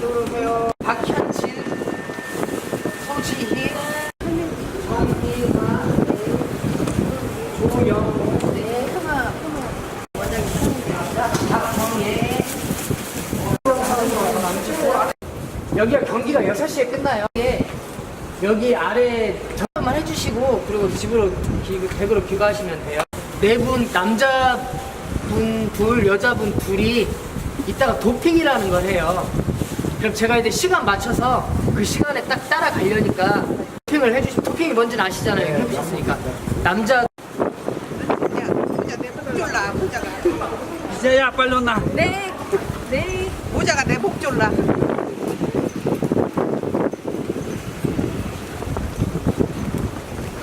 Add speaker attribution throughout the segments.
Speaker 1: 들어오세요. 박현진, 소지희, 정희마, 조영, 네, 흠아, 흠아. 원장님. 박정예. 여기가 경기가 6시에 끝나요. 예. 여기 아래 전화만 해주시고 그리고 집으로 기, 댁으로 귀가하시면 돼요. 네 분 남자 분 둘 여자분 둘이 이따가 도핑이라는 걸 해요. 그럼 제가 이제 시간 맞춰서 그 시간에 딱 따라가려니까 도핑을 해주시 도핑이 뭔지는 아시잖아요. 해보셨으니까
Speaker 2: 남자 내복 졸라 모자가
Speaker 3: 이제야 빨리 온나.
Speaker 4: 네, 네.
Speaker 2: 모자가 내복 졸라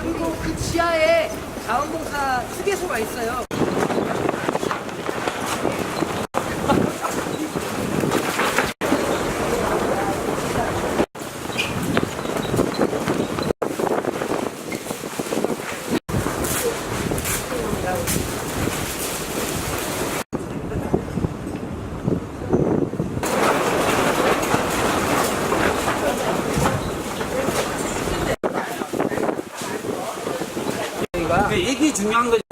Speaker 1: 그리고 그 지하에 자원봉사 휴게소가 있어요.
Speaker 3: 그 이게 중요한 거지.